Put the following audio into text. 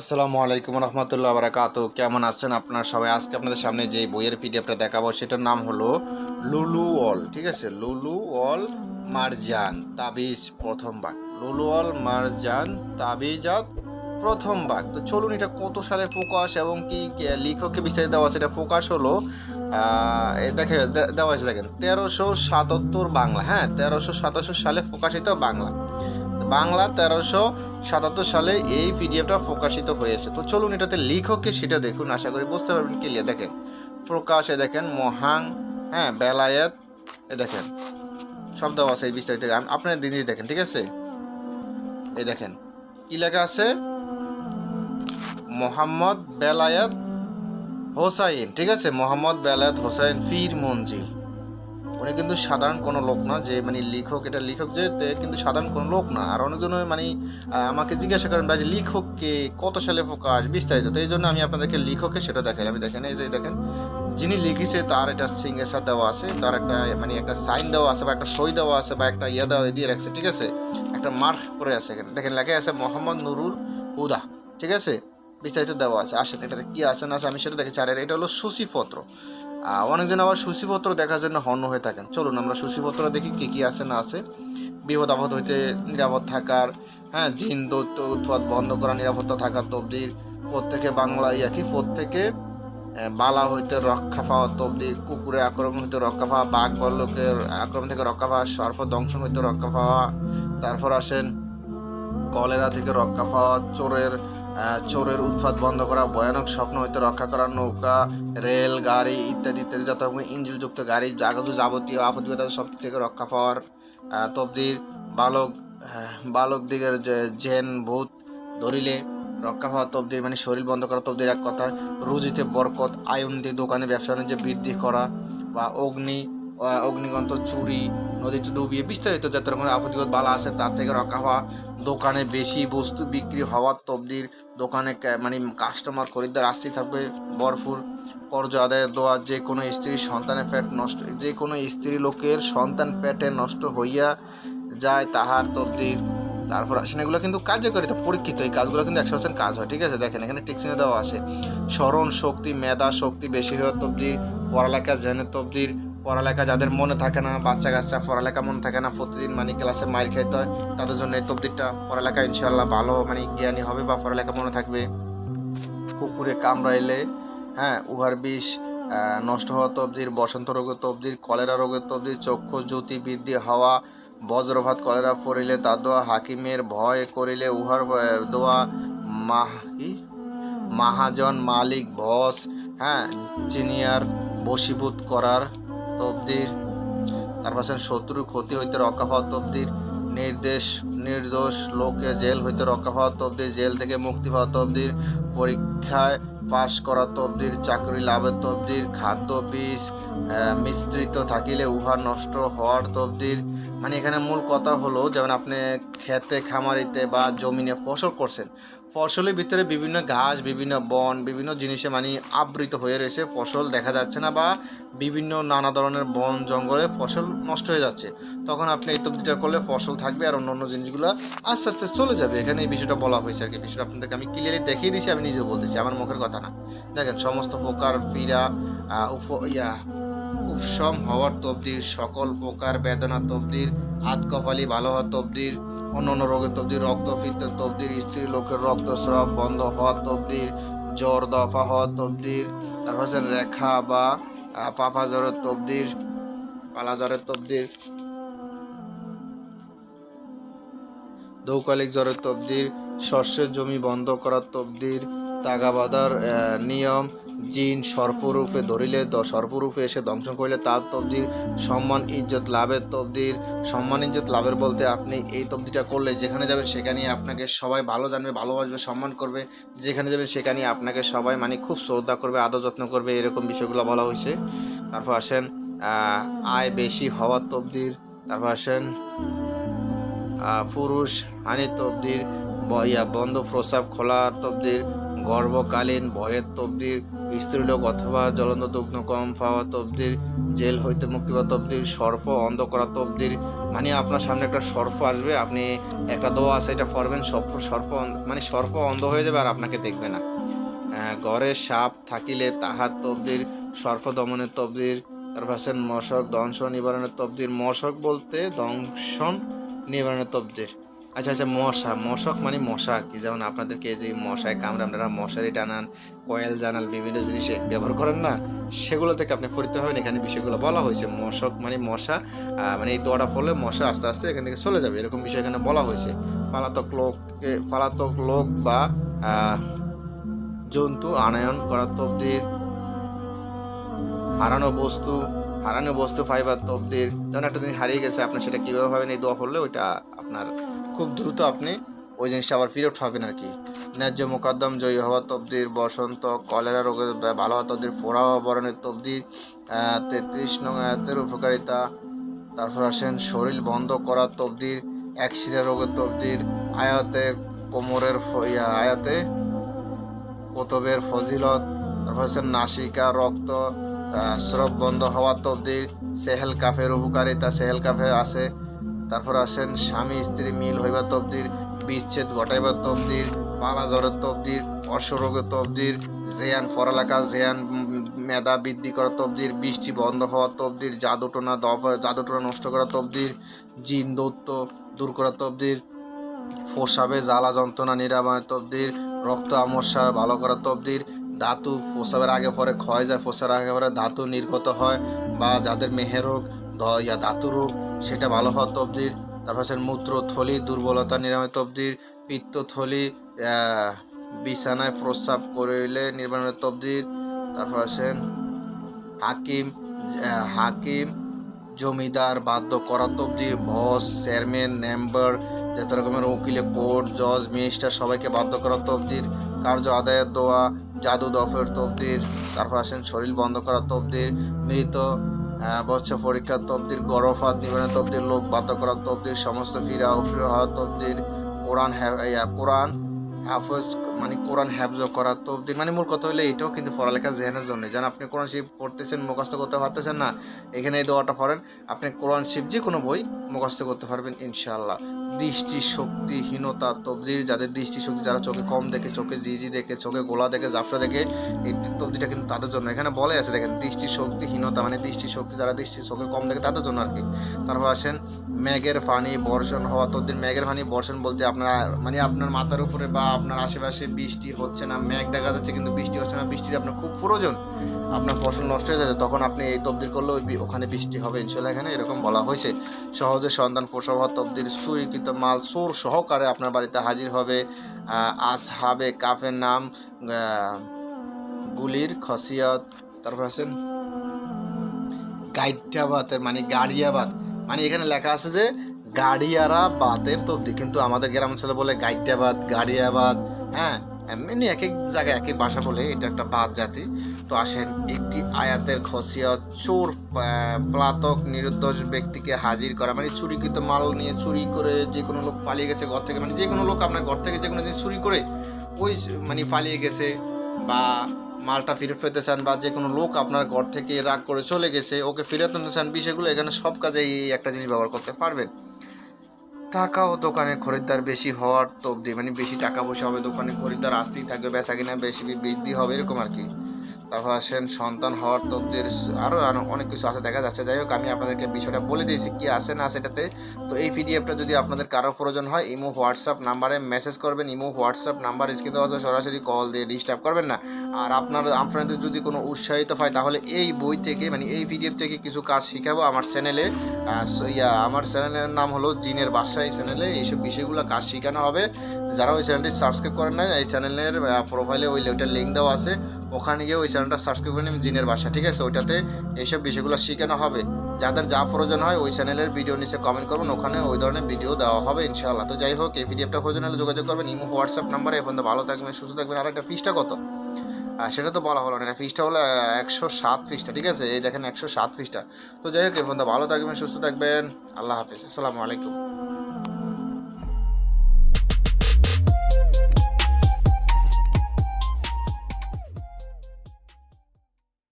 আসসালামু আলাইকুম রহমতুল্লাহ বারাকাত। কেমন আছেন আপনার সবাই? আজকে আপনাদের সামনে যে বইয়ের পিডিএফটা দেখাবো, সেটার নাম হলো লুলু অল ঠিক আছে? লুলু অল মারজান তাবিজ প্রথম ভাগ লুলু অল মারজান তাবিজাত প্রথম ভাগ তো চলুন এটা কত সালে প্রকাশ এবং কি লেখককে বিস্তারিত দেওয়া আছে এটা প্রকাশ হলো দেখে দেওয়া আছে দেখেন, তেরোশো সাতাত্তর বাংলা। হ্যাঁ তেরোশো সাতাত্তর সালে প্রকাশিত বাংলা। বাংলা তেরোশো সাতাত্তর সালে এই পিডিএফটা প্রকাশিত হয়েছে। তো চলুন এটাতে লেখককে সেটা দেখুন, আশা করি বুঝতে পারবেন ক্লিয়ার দেখেন, প্রকাশে দেখেন, মহাং হ্যাঁ বেলায়েত, এ দেখেন, সব আছে এই বিস্তারিত। আপনার দিন দেখেন, ঠিক আছে? এই দেখেন, কি লেখা আছে? মোহাম্মদ বেলায়েত হোসাইন, ঠিক আছে? মোহাম্মদ বেলায়েত হোসাইন ফির মঞ্জিল। উনি কিন্তু সাধারণ কোনো লোক না, যে মানে লেখক, এটা লেখক যে কিন্তু সাধারণ কোনো লোক না। আর অনেকজন মানে আমাকে জিজ্ঞাসা করেন, ভাই, যে লেখককে কত সালে প্রকাশ? বিস্তারিত। তো এই জন্য আমি আপনাদেরকে লেখককে সেটা দেখাই। আমি দেখেন, এই যে দেখেন, যিনি লিখেছে তার একটা সিগনেচার দেওয়া আছে, তার একটা মানে একটা সাইন দেওয়া আছে, বা একটা সই দেওয়া আছে, বা একটা ইয়ে দেওয়া দিয়ে রাখছে, ঠিক আছে? একটা মার্ক করে আছে এখানে। দেখেন, লেখা আছে মোহাম্মদ নুরুল হুদা, ঠিক আছে? বিস্তারিত দেওয়া আছে। আসেন, এটাতে কি আছে না আছে আমি সেটা দেখেছি আর এটা হলো সূচিপত্র। অনেকজন আবার সূচিপত্র দেখার জন্য হন্য হয়ে থাকেন। চলুন আমরা সূচিপত্র দেখি কি কি আছে না আছে। বিপদ আপদ হইতে নিরাপদ থাকার হ্যাঁ জিন, দৈত্য উৎপাদ বন্ধ করা, নিরাপত্তা থাকার তবদির, প্রত্যেকে বাংলা ইয়া কি, প্রত্যেকে বালা হইতে রক্ষা পাওয়া তবদির, কুকুরের আক্রমণ হইতে রক্ষা পাওয়া, বাঘ বল্লকের আক্রমণ থেকে রক্ষা পাওয়া, সর্প দংশন হইতে রক্ষা পাওয়া, তারপর আসেন কলেরা থেকে রক্ষা পাওয়া, চোরের চোরের উৎপাত বন্ধ করা, ভয়ানক স্বপ্ন হইতে রক্ষা করা, নৌকা, রেল, গাড়ি ইত্যাদি ইত্যাদি, যত ইঞ্জিনযুক্ত গাড়ি, জাগত যাবতীয় আপদ বিপদ সব থেকে রক্ষা পাওয়ার তবদির, বালক বালক দিকের জেন, ভূত ধরিলে রক্ষা পাওয়া তবদির মানে শরীর বন্ধ করা তবদির এক কথা, রুজিতে বরকত, আয়ন দিয়ে দোকানে, ব্যবসা বাণিজ্য বৃদ্ধি করা বা অগ্নি অগ্নিগন্ত চুরি নদীতে ডুবিয়ে বিস্তারিত যত রকমের বিপদ বালা আছে তার থেকে রক্ষা হওয়া, দোকানে বেশি বস্তু বিক্রি হওয়ার তবদির দোকানে মানে কাস্টমার খরিদ্দার আসতেই থাকবে, ভরপুর কর্জ আদায় দোয়া যে কোনো স্ত্রীর সন্তানের পেট নষ্ট, যে কোনো স্ত্রী লোকের সন্তান পেটে নষ্ট হইয়া যায়, তাহার তবদির তারপর আসেন এগুলো কিন্তু কার্যকারিতা, পরীক্ষিত, এই কাজগুলো কিন্তু একশো পার্সেন্ট কাজ হয়, ঠিক আছে? দেখেন, এখানে টিকসিনে দেওয়া আছে। স্মরণ শক্তি, মেধা শক্তি বেশি হওয়ার তবদির পড়ালেখা জেনের তবদির পড়ালেখা যাদের মনে থাকে না, বাচ্চা কাচ্চা পড়ালেখা মনে থাকে না, প্রতিদিন মানে ক্লাসে মাইর খাইতে হয়, তাদের জন্য এই তবদিরটা পড়ালেখা ইনশাল্লাহ ভালো মানে জ্ঞানী হবে বা পড়ালেখা মনে থাকবে। কুকুরে কামড়াইলে হ্যাঁ উহার বিষ নষ্ট হওয়া তবদির বসন্ত রোগের তবদির কলেরা রোগের তবদির চক্ষু, জ্যোতি বৃদ্ধি, হওয়া, বজ্রপাত কলেরা পড়িলে তা দোয়া, হাকিমের ভয় করিলে উহার দোয়া, মাহ কি? মাহাজন মালিক, বস হ্যাঁ জিনিয়ার বশীভূত করার তবদির তারপর আছেন শত্রুর ক্ষতি হইতে রক্ষা পাওয়া তবদির নির্দেশ, নির্দোষ লোককে জেল হইতে রক্ষা পাওয়া তবদির জেল থেকে মুক্তি পাওয়া তবদির পরীক্ষায় পাশ করা তবদির চাকরি লাভের তবদির খাদ্য বীজ মিশ্রিত থাকিলে উহা নষ্ট হওয়ার তবদির মানে এখানে মূল কথা হলো, যেমন আপনি খেতে খামারিতে বা জমিনে ফসল করছেন ফসলের ভিতরে বিভিন্ন ঘাস, বিভিন্ন বন, বিভিন্ন জিনিসে মানে আবৃত হয়ে রয়েছে। ফসল দেখা যাচ্ছে না বা বিভিন্ন নানা ধরনের বন জঙ্গলে ফসল নষ্ট হয়ে যাচ্ছে। তখন আপনি এই তবদিটা করলে ফসল থাকবে আর অন্য অন্য জিনিসগুলো আস্তে আস্তে চলে যাবে। এখানে এই বিষয়টা বলা হয়েছে আর কি। বিষয়টা আপনাদেরকে আমি ক্লিয়ারলি দেখিয়ে দিয়েছি, আমি নিজেও বলতেছি, আমার মুখের কথা না। দেখেন, সমস্ত প্রকার পীড়া উপ ইয়া উপশম হওয়ার তবদির, সকল প্রকার বেদনা তবদির, হাত কপালি ভালো হওয়ার তবদির অন্য অন্য রোগের তবদির রক্তপিত্তের তবদির স্ত্রী লোকের রক্তস্রাব বন্ধ হওয়ার তবদির, জ্বর দফা হওয়ার তবদির, তারপর হচ্ছে রেখা বা পাপা জ্বরের তবদির, পালা জ্বরের তবদির, দৌকালিক জ্বরের তবদির, শস্যের জমি বন্ধ করার তবদির, তাগাবাদার নিয়ম জিন সর্পরূপে ধরিলে সর্পরূপে এসে দংশন করিলে তার তবদির সম্মান, ইজ্জত, লাভের তবদির সম্মান, ইজ্জত, লাভের বলতে আপনি এই তবদিটা করলে যেখানে যাবেন সেখানেই আপনাকে সবাই ভালো জানবে, ভালোবাসবে, সম্মান করবে। যেখানে যাবেন সেখানেই আপনাকে সবাই মানে খুব শ্রদ্ধা করবে, আদর যত্ন করবে, এরকম বিষয়গুলো বলা হয়েছে। তারপর আসেন আয় বেশি হওয়ার তবদির। তারপর আসেন পুরুষ হানি ইয়া বন্ধ প্রস্রাব খোলার তবদির, গর্ভকালীন ভয়ের তবদির স্ত্রীলোক অথবা জ্বলন্ত দুগ্ন কম পাওয়া তবদির, জেল হইতে মুক্তি পাওয়া তবদির, সর্প অন্ধ করা তবদির মানে আপনার সামনে একটা সর্প আসবে, আপনি একটা দোয়া আছে, এটা পড়বেন সর্প অন্ধ- মানে সর্প অন্ধ হয়ে যাবে আর আপনাকে দেখবে না। ঘরে সাপ থাকিলে তাহার তবদির, সর্প দমনের তবদির, তারপর আছেন মশক দংশ নিবারণের তবদির, মশক বলতে দংশন নিবারণের তবদির। আচ্ছা আচ্ছা মশা। মশক মানে মশা আর কি। যেমন আপনাদেরকে যে মশায় কামড়ে আপনারা মশারি টানান, কয়েল জানাল বিভিন্ন জিনিস ব্যবহার করেন না, সেগুলো থেকে আপনি পড়তে হবেন। এখানে বিষয়গুলো বলা হয়েছে। মশক মানে মশা মানে এই দোয়াটা ফলে মশা আস্তে আস্তে এখান থেকে চলে যাবে। এরকম বিষয় এখানে বলা হয়েছে। পালাতক লোককে পালাতক লোক বা জন্তু, আনয়ন করা তবদির হারানো বস্তু হারানো বস্তু ফাইবার তবদির যেমন একটা জিনিস হারিয়ে গেছে, আপনি সেটা কীভাবে পাবেন এই দোয়া পড়লে ওইটা আপনার খুব দ্রুত আপনি ওই জিনিসটা আবার ফিরত পাবেন আর কি। ন্যায্য মোকদ্দম জয়ী হওয়া তবদির বসন্ত, কলেরা রোগের ভালো হওয়া তবদির ফোড়া হওয়া বরণের তবদির তেত্রিশ নং আয়াতের উপকারিতা, তারপর আসেন শরীর বন্ধ করা তবদির একশিরা রোগের তবদির আয়াতে কোমরের আয়াতে কোতবের ফজিলত, তারপর হচ্ছেন নাসিকা, রক্ত স্রব বন্ধ হওয়া তবদির সেহেল কাফের উপকারিতা সেহেল কাফে আছে তারপর আসেন স্বামী স্ত্রী মিল হইবা তবদির বিচ্ছেদ ঘটাইবার তবদির পালা জ্বরের তবদির অশ্বরোগের তবদির জেয়ান পড়ালেখা জেয়ান মেধা বৃদ্ধি করা তবদির বৃষ্টি বন্ধ হওয়া তবদির জাদুটোনা জাদুটোনা নষ্ট করা তবদির জিন দৌত্য দূর করা তবদির প্রসাবে জ্বালা যন্ত্রণা নিরাময় তবদির রক্ত আমস্যা ভালো করা তবদির ধাতু প্রসাবের আগে পরে ক্ষয় যায় প্রসাবের আগে পরে ধাতু নির্গত হয় বা যাদের মেহে রোগ ইয়া ধাতু রোগ, সেটা ভালো হওয়া তবদির। তারপর মূত্র, থলি, দুর্বলতা, নিরাময় তবদির, পিত্ত থলি বিছানায় প্রস্রাব করিলে নির্মাণের তবদির। তারপর আছেন হাকিম হাকিম, জমিদার, বাধ্য করা তবদির, বস, চেয়ারম্যান, মেম্বার, যত রকমের উকিলে, কোর্ট, জজ, মিনিস্টার, সবাইকে বাধ্য করা তবদির। কার্য, আদায়ের দোয়া জাদু দফের তবদির, তারপর আসেন শরীর বন্ধ করা তবদির, মৃত বচ্চ পরীক্ষার তবদির, গরফাত নিবারণের তবদির লোক বাধ্য করা তবদির, সমস্ত ফিরা ও ফিরা হওয়া তবদির, কোরআন কোরআন হাফজ মানে কোরআন হ্যাফজ করা তবদির মানে মূল কথা হলে এটাও কিন্তু পড়ালেখা জেনের জন্য যেন আপনি কোরআন শিব পড়তেছেন, মুখস্থ করতে পারতেছেন না, এখানে এই দোয়াটা পড়েন, আপনি কোরআন শিব যে কোনো বই মুখস্থ করতে পারবেন, ইনশাআল্লাহ। দৃষ্টি শক্তিহীনতা তবদির যাদের দৃষ্টি শক্তি যারা চোখে কম দেখে, চোখে জিজি দেখে, চোখে গোলা দেখে, জাফরা দেখে, এই তবদিটা কিন্তু তাদের জন্য। এখানে বলে আছে, দেখেন দৃষ্টি শক্তিহীনতা মানে দৃষ্টি শক্তি যারা দৃষ্টি চোখে কম দেখে, তাদের জন্য আর কি। তারপর আসেন, মেঘের পানি বর্ষণ হওয়া, তবদির মেঘের পানি বর্ষণ বলতে আপনার মানে আপনার মাথার উপরে বা আপনার আশেপাশে বৃষ্টি হচ্ছে না, মেঘ দেখা যাচ্ছে কিন্তু বৃষ্টি হচ্ছে না, বৃষ্টির আপনার খুব প্রয়োজন। আপনার ফসল নষ্ট হয়ে যাচ্ছে, তখন আপনি এই তবদির করলে ওখানে বৃষ্টি হবে, ইনশাল্লাহ এখানে এরকম বলা হয়েছে। সহজে সন্তান প্রসব হওয়া তবদির সুরিকৃত মাল সোর সহকারে আপনার বাড়িতে হাজির হবে আসহাবে কাফের নাম গুলির খসিয়ত, তারপর আছেন গাইডাবাতের মানে গাড়িয়াবাদ। মানে এখানে লেখা আছে যে গাড়িয়ারা বাতের তবদি কিন্তু আমাদের গ্রাম অঞ্চলে বলে গাইডাবাদ গাড়িয়াবাদ হ্যাঁ এমনি এক এক জায়গায় এক এক ভাষা বলে এটা একটা বাদ জাতি। তো আসেন, একটি আয়াতের খসিয়ত, চোর প্লাতক, নিরুদ্দোষ ব্যক্তিকে হাজির করা মানে চুরিকৃত মাল নিয়ে চুরি করে যে কোনো লোক পালিয়ে গেছে ঘর থেকে মানে যে কোনো লোক আপনার ঘর থেকে যে কোনো জিনিস চুরি করে ওই মানে পালিয়ে গেছে বা মালটা ফেরত পেতে চান বা যে কোনো লোক আপনার ঘর থেকে রাগ করে চলে গেছে, ওকে ফেরত আনতে চান, বিষয়গুলো এখানে সব কাজে এই একটা জিনিস ব্যবহার করতে পারবেন। টাকা ও দোকানে খরিদ্দার বেশি হওয়ার তো মানে বেশি টাকা পয়সা হবে, দোকানে খরিদ্দার আসতেই থাকবে, বেচা কিনা বেশি বৃদ্ধি হবে, এরকম আর কি। তারপর আসেন, সন্তান হওয়ার তবদের আরও অনেক কিছু আছে, দেখা যাচ্ছে। যাই হোক, আমি আপনাদেরকে বিষয়টা বলে দিয়েছি, কি আছে না সেটাতে তো এই পিডিএফটা যদি আপনাদের কারও প্রয়োজন হয়, ইমো, হোয়াটসঅ্যাপ নাম্বারে মেসেজ করবেন। ইমো, হোয়াটসঅ্যাপ নাম্বার, স্ক্রিন দেওয়া আছে, সরাসরি কল দিয়ে ডিস্টার্ব করবেন না। আর আপনার, আপনাদের যদি কোনো উৎসাহিত হয়, তাহলে এই বই থেকে মানে এই পিডিএফ থেকে কিছু কাজ শিখাবো আমার চ্যানেলে। ইয়া, আমার চ্যানেলের নাম হলো জিনের বাদশা এই চ্যানেলে এইসব বিষয়গুলো কাজ শেখানো হবে। যারা ওই চ্যানেলটি সাবস্ক্রাইব করেন না এই চ্যানেলের প্রোফাইলে ওই ওইটার লিঙ্ক দেওয়া আছে। ওখানে গিয়ে ওই চ্যানেলটা সাবস্ক্রাইব করে নেবেন জিনের বাসা, ঠিক আছে? ওইটাতে এইসব বিষয়গুলো শেখানো হবে। যাদের যা প্রয়োজন হয়, ওই চ্যানেলের ভিডিও নিচে কমেন্ট করবেন, ওখানে ওই ধরনের ভিডিও দেওয়া হবে, ইনশাআল্লাহ। তো যাই হোক, এই ভিডিওটা প্রয়োজন হলে যোগাযোগ করবেন, ইমো, হোয়াটসঅ্যাপ নাম্বারে এখন তো ভালো থাকবেন, সুস্থ থাকবেন। আর একটা ফিসটা কত? সেটা তো বলা হলো না। ফিসটা হলো একশো সাত ফিসটা ঠিক আছে? এই দেখেন একশো সাত ফিসটা তো যাই হোক এখন তো ভালো থাকবেন, সুস্থ থাকবেন। আল্লাহ হাফিজ। আসসালামু আলাইকুম।